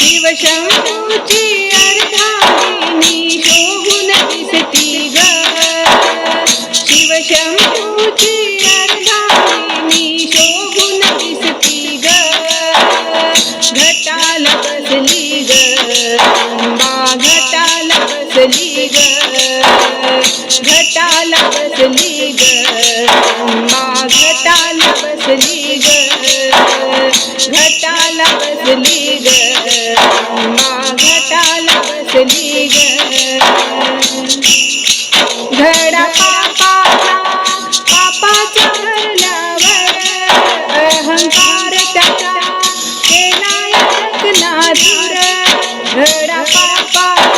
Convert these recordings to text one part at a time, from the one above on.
शिवशंभूची अर्धांगिनी शोभून दिसती ग. शिवशंभूची अर्धांगिनी शोभून दिसती ग. घटाला बसली ग. अंबा घटाला बसली ग. घटाला बसली ग. अंबा घटाल बसली ग. घटाल बसली घटाला बसली घडा पापाचा पापाच्या भरल्यावर अहंकार त्याचा केला ना दूर घडा पापा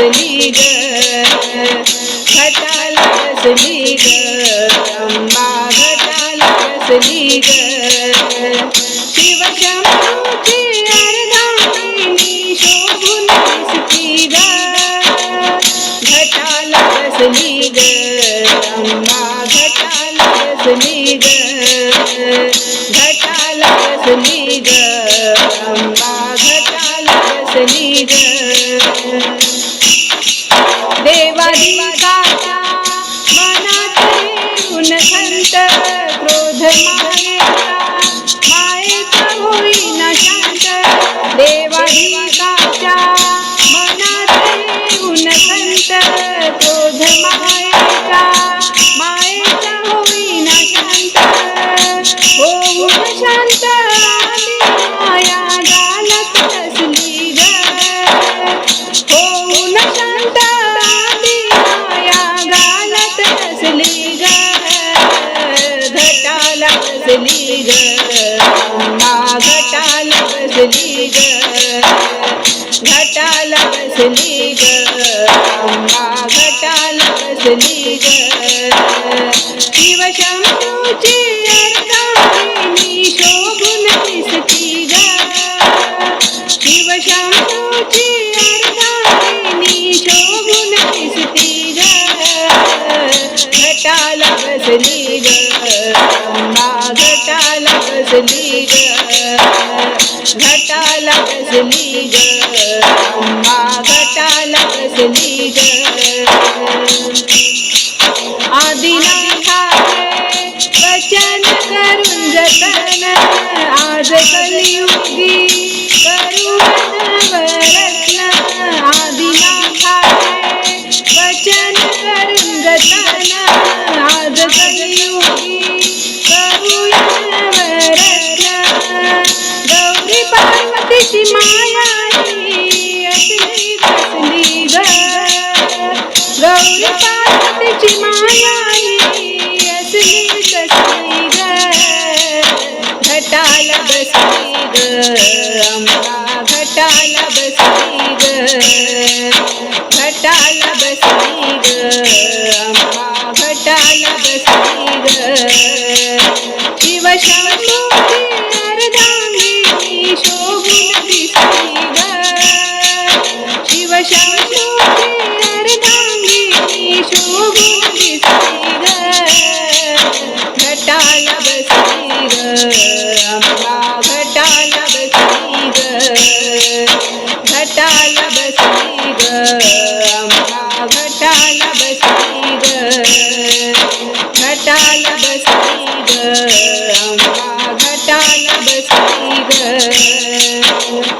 बसली ग घटाला बसली ग अंबा घटाला बसली ग शिवशंभूची अर्धांगिनी शोभून दिसती ग घटाला बसली ग अंबा घटाला बसली ग घटाला बसली ग घटाला बसली ग Kalima. बसली ग. अंबा घटाला बसली ग. घटाला बसली ग. अंबा घटाला बसली ग. शिवशंभूची अर्धांगिनी शोभून दिसती ग. शिवशंभूची अर्धांगिनी शोभून दिसती ग. घटाला बसली ग. घटाला गजली ग. घटाला गजली ग. अंबा घटाला गजली ग. आदिनाथा वचन करून जतन. आज कलियुगी पार्वतीची माया असली कसली ग. घटाला बसली ग. घटाला बसली ग. अर्धांगिनी शोभून दिसली